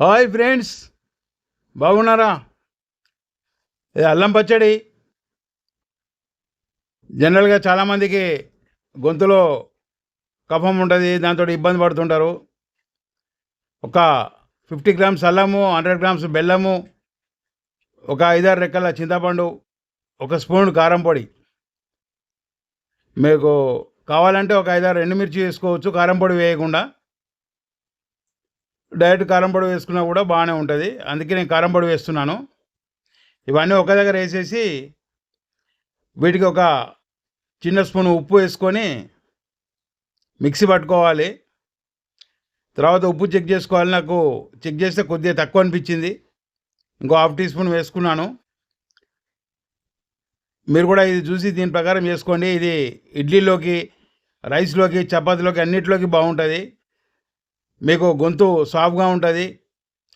Hi friends బాగున్నారా? ఇది అల్లం పచ్చడి. జనరల్గా చాలామందికి గొంతులో కఫం ఉంటుంది దాంతో ఇబ్బంది పడుతుంటారు. ఒక ఫిఫ్టీ గ్రామ్స్ అల్లము హండ్రెడ్ గ్రామ్స్ బెల్లము ఒక ఐదారు రెక్కల చింతపండు ఒక స్పూన్ కారం పొడి. మీకు కావాలంటే ఒక ఐదారు ఎండుమిర్చి వేసుకోవచ్చు కారం పొడి వేయకుండా. డైరెక్ట్ కారం పొడి వేసుకున్నా కూడా బాగానే ఉంటుంది. అందుకే నేను కారం పొడి వేస్తున్నాను. ఇవన్నీ ఒక దగ్గర వేసేసి వీటికి ఒక చిన్న స్పూన్ ఉప్పు వేసుకొని మిక్సీ పట్టుకోవాలి. తర్వాత ఉప్పు చెక్ చేసుకోవాలి. నాకు చెక్ చేస్తే కొద్దిగా తక్కువ అనిపించింది. ఇంకో హాఫ్ టీ స్పూన్ వేసుకున్నాను. మీరు కూడా ఇది చూసి దీని ప్రకారం చేసుకోండి. ఇది ఇడ్లీలోకి రైస్లోకి చపాతీలోకి అన్నిటిలోకి బాగుంటుంది. మీకు గొంతు సాఫ్గా ఉంటుంది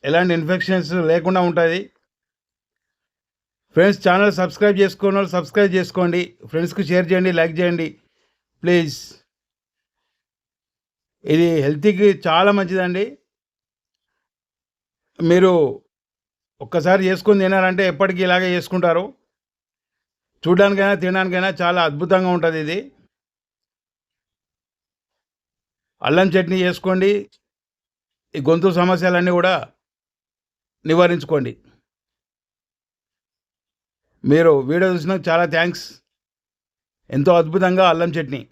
ఎలాంటి ఇన్ఫెక్షన్స్ లేకుండా ఉంటుంది. ఫ్రెండ్స్ ఛానల్ సబ్స్క్రైబ్ చేసుకున్న వాళ్ళు సబ్స్క్రైబ్ చేసుకోండి. ఫ్రెండ్స్కి షేర్ చేయండి లైక్ చేయండి. ప్లీజ్ ఇది హెల్తీకి చాలా మంచిదండి. మీరు ఒక్కసారి చేసుకొని తినారంటే ఎప్పటికీ ఇలాగే చేసుకుంటారు. చూడడానికైనా తినడానికైనా చాలా అద్భుతంగా ఉంటుంది ఇది. అల్లం చట్నీ చేసుకోండి. ఈ గొంతు సమస్యలన్నీ కూడా నివారించుకోండి. మీరు వీడియో చూసినందుకు చాలా థ్యాంక్స్. ఎంతో అద్భుతంగా అల్లం చట్నీ.